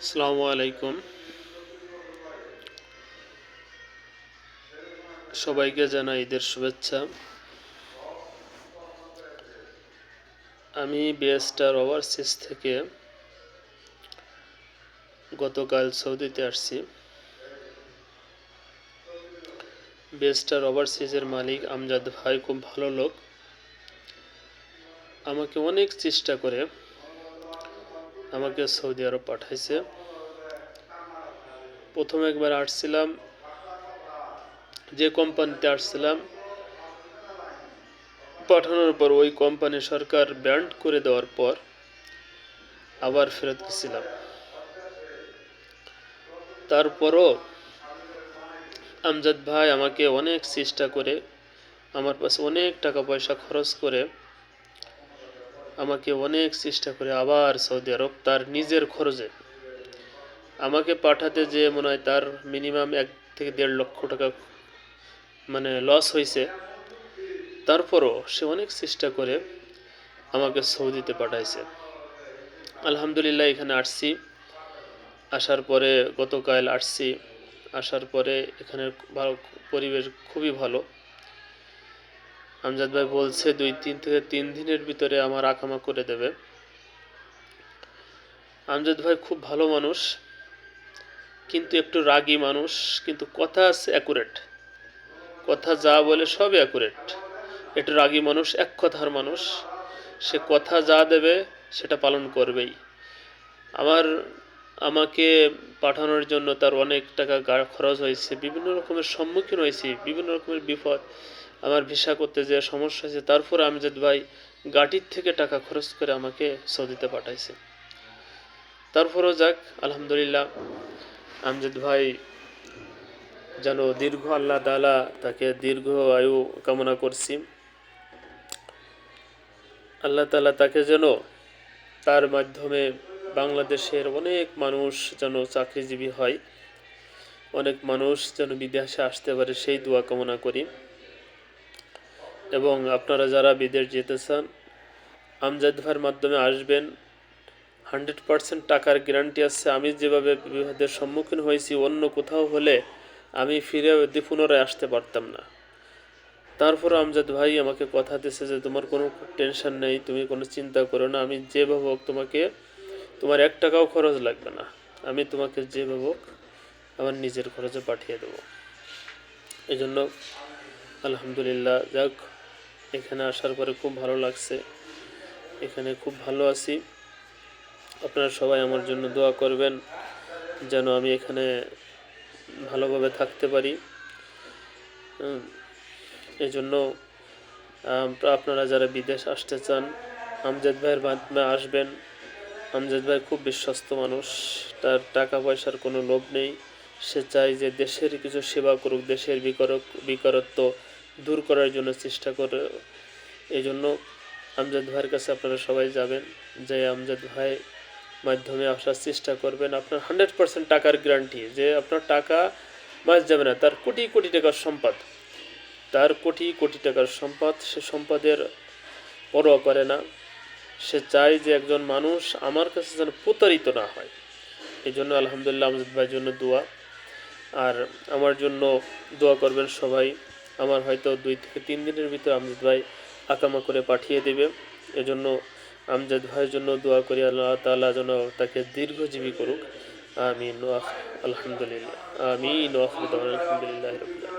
আসসালামু আলাইকুম। সবাইকে জানাই ঈদের শুভেচ্ছা। আমি বিএসটার ওভারসিজ থেকে গতকাল সৌদিতে আসছি। বিএসটার ওভারসিজের মালিক আমজাদ ভাই খুব ভালো লোক। আমাকে অনেক চেষ্টা করে আমাকে সৌদি আরব পাঠাইছে। প্রথম একবার আসছিলাম, যে কোম্পানিতে আসছিলাম, পাঠানোর পর ওই কোম্পানি সরকার ব্যান্ড করে দেওয়ার পর আবার ফেরত গেছিলাম। তারপরও আমজাদ ভাই আমাকে অনেক চেষ্টা করে, আমার পাশে অনেক টাকা পয়সা খরচ করে আমাকে অনেক চেষ্টা করে আবার সৌদি আরব তার নিজের খরচে। আমাকে পাঠাতে যে মনে হয় তার মিনিমাম এক থেকে দেড় লক্ষ টাকা মানে লস হয়েছে। তারপরও সে অনেক চেষ্টা করে আমাকে সৌদিতে পাঠাইছে। আলহামদুলিল্লাহ এখানে আসছি। আসার পরে গতকাল আসছি। আসার পরে এখানে ভালো পরিবেশ খুবই ভালো। আমজাদ ভাই বলছে, দুই তিন থেকে তিন দিনের ভিতরে আমার আকামা করে দেবে। আমজাদ ভাই খুব ভালো মানুষ, কিন্তু একটু রাগী মানুষ, কিন্তু কথা আছে অ্যাকুরেট কথা যা বলে সব অ্যাকুরেট একটু রাগী মানুষ, এক কথার মানুষ। সে কথা যা দেবে, সেটা পালন করবেই। আমার, আমাকে পাঠানোর জন্য তার অনেক টাকা খরচ হয়েছে, বিভিন্ন রকমের সম্মুখীন হয়েছি, বিভিন্ন রকমের বিপদ। আমার ভিসা করতে যে সমস্যা হয়েছে, তারপর আমজাদ ভাই গাটির থেকে টাকা খরচ করে আমাকে সৌদিতে পাঠাইছে। তারপরও যাক, আলহামদুলিল্লাহ, আমজাদ ভাই যেন দীর্ঘ আল্লাহ তালা তাকে দীর্ঘ আয়ু কামনা করছি। আল্লাহ তালা তাকে যেন তার মাধ্যমে বাংলাদেশের অনেক মানুষ যেন চাকরিজীবী হয়, অনেক মানুষ যেন বিদেশে আসতে পারে, সেই দোয়া কামনা করি। এবং আপনারা যারা বিদেশ যেতে চান, আমজাদ ভাইয়ের মাধ্যমে আসবেন। হান্ড্রেড পারসেন্ট টাকার গ্যারান্টি আছে। আমি যেভাবে বিবাদের সম্মুখীন হয়েছি, অন্য কোথাও হলে আমি ফিরে পুনরায় আসতে পারতাম না। তারপর আমজাদ ভাই আমাকে কথা দিছে যে, তোমার কোনো টেনশন নেই, তুমি কোনো চিন্তা করো না। আমি যেভাবে হোক তোমাকে, তোমার এক টাকাও খরচ লাগবে না। আমি তোমাকে যেভাবে হোক আমার নিজের খরচে পাঠিয়ে দেবো। এই জন্য আলহামদুলিল্লাহ, যাক। এখানে আসার পরে খুব ভালো লাগছে। এখানে খুব ভালো আছি। আপনারা সবাই আমার জন্য দোয়া করবেন, যেন আমি এখানে ভালোভাবে থাকতে পারি। এই জন্য আপনারা যারা বিদেশ আসতে চান, আমজাদ ভাইয়ের মাধ্যমে আসবেন। আমজাদ ভাই খুব বিশ্বস্ত মানুষ, তার টাকা পয়সার কোনো লোভ নেই। সে চায় যে দেশের কিছু সেবা করুক, দেশের বিকরক, বিকারত্ব দূর করার জন্য চেষ্টা করে। এই জন্য আমজাদ ভাইয়ের কাছে আপনারা সবাই যাবেন। যে আমজাদ ভাই মাধ্যমে আসার চেষ্টা করবেন। আপনার হান্ড্রেড পার্সেন্ট টাকার গ্যারান্টি যে আপনার টাকা মাস যাবে না, তার কোটি কোটি টাকার সম্পদ। তার কোটি কোটি টাকার সম্পদ, সে সম্পদের পরোয়া করে না। সে চায় যে একজন মানুষ আমার কাছে যেন প্রতারিত না হয়। এই জন্য আলহামদুলিল্লাহ আমজাদ ভাইয়ের জন্য দোয়া। আর আমার জন্য দোয়া করবেন সবাই। আমার হয়তো দুই থেকে তিন দিনের ভিতরে আমজাদ ভাই আকামা করে পাঠিয়ে দেবে। এজন্য আমজাদ ভাইয়ের জন্য দোয়া করি, আল্লাহ তালা যেন তাকে দীর্ঘজীবী করুক। আমিন। আলহামদুলিল্লাহ। আমিন। আলহামদুলিল্লাহ